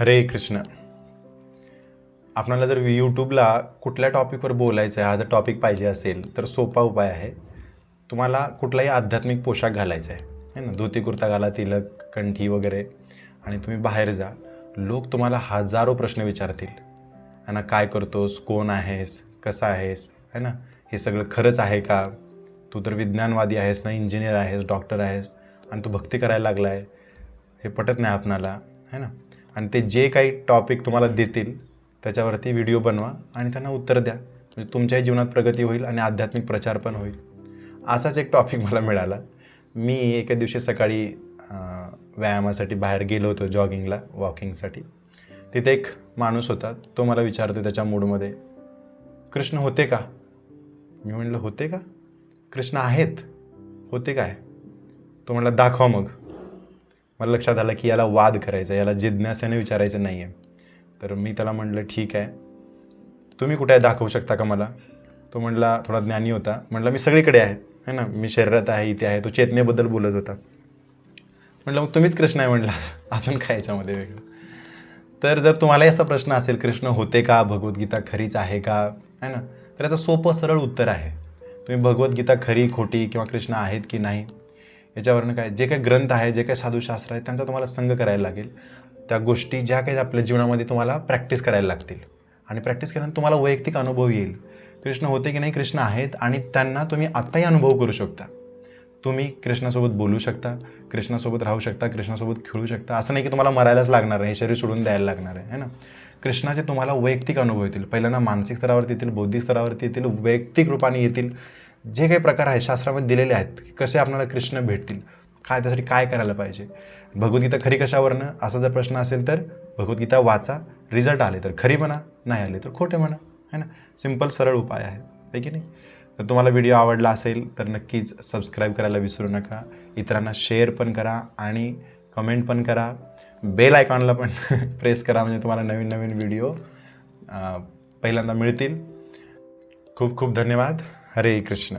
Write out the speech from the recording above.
हरे कृष्ण. आपणाला जर यूट्यूबला कुठल्या टॉपिकवर बोलायचं आहे हा जर टॉपिक पाहिजे असेल तर सोपा उपाय आहे. तुम्हाला कुठलाही आध्यात्मिक पोशाख घालायचा आहे. है ना? धोती कुर्ता घाला तिलक कंठी वगैरे. आणि तुम्ही बाहेर जा. लोक तुम्हाला हजारो प्रश्न विचारतील. है ना? काय करतोस? कोण आहेस? कसा आहेस? है ना? हे सगळं खरंच आहे का? तू तर विज्ञानवादी आहेस ना? इंजिनियर आहेस? डॉक्टर आहेस? आणि तू भक्ती करायला लागला आहे हे पटत नाही आपणाला. है ना? आणि ते जे काही टॉपिक तुम्हाला देतील त्याच्यावरती व्हिडिओ बनवा आणि त्यांना उत्तर द्या. म्हणजे तुमच्याही जीवनात प्रगती होईल आणि आध्यात्मिक प्रचार पण होईल. असाच एक टॉपिक मला मिळाला. मी एका दिवशी सकाळी व्यायामासाठी बाहेर गेलो होतो जॉगिंगला वॉकिंगसाठी तिथे एक माणूस होता तो मला विचारतो त्याच्या मूडमध्ये कृष्ण होते का? मी म्हटलं होते का? कृष्ण आहेत. होते काय? तो म्हणला दाखवा मग. मला लक्षात आलं की याला वाद करायचा याला जिज्ञासेने विचारायचं नाही आहे तर मी त्याला म्हटलं ठीक आहे. तुम्ही कुठे आहे? दाखवू शकता का मला? तो म्हणला थोडा ज्ञानी होता. म्हटलं मी सगळीकडे आहे. है ना? मी शरीरात आहे इथे आहे. तो चेतनेबद्दल बोलत होता. म्हटलं मग तुम्हीच कृष्ण आहे? म्हटला अजून काय याच्यामध्ये वेगळं? तर जर तुम्हालाही असा प्रश्न असेल कृष्ण होते का? भगवद्गीता खरीच आहे का? है ना? तर याचं सोपं सरळ उत्तर आहे. तुम्ही भगवद्गीता खरी खोटी किंवा कृष्ण आहेत की नाही याच्यावरनं काय जे काही ग्रंथ आहे जे काही साधुशास्त्र आहे त्यांचा तुम्हाला संग करायला लागेल. त्या गोष्टी ज्या काही आपल्या जीवनामध्ये तुम्हाला प्रॅक्टिस करायला लागतील. आणि प्रॅक्टिस केल्यानंतर तुम्हाला वैयक्तिक अनुभव येईल. कृष्ण होते की नाही कृष्ण आहेत आणि त्यांना तुम्ही आत्ताही अनुभव करू शकता. तुम्ही कृष्णासोबत बोलू शकता कृष्णासोबत राहू शकता कृष्णासोबत खेळू शकता. असं नाही की तुम्हाला मरायलाच लागणार आहे हे शरीर सोडून द्यायला लागणार आहे है ना? कृष्णाचे तुम्हाला वैयक्तिक अनुभव येतील. पहिल्यांदा मानसिक स्तरावरती येतील बौद्धिक स्तरावरती येतील वैयक्तिक रूपाने येतील. जे काही प्रकार आहेत शास्त्रामध्ये दिलेले आहेत की कसे आपल्याला कृष्ण भेटतील काय त्यासाठी काय करायला पाहिजे. भगवद्गीता खरी कशावरनं? असा जर प्रश्न असेल तर भगवद्गीता वाचा रिझल्ट आले तर खरी म्हणा नाही आले तर खोटे म्हणा है ना? सिंपल सरळ उपाय आहे आहे की नाही? तर तुम्हाला व्हिडिओ आवडला असेल तर नक्कीच सबस्क्राईब करायला विसरू नका. इतरांना शेअर पण करा आणि कमेंट पण करा. बेल आयकॉनला पण प्रेस करा म्हणजे तुम्हाला नवीन नवीन व्हिडिओ पहिल्यांदा मिळतील. खूप खूप धन्यवाद. हरे कृष्ण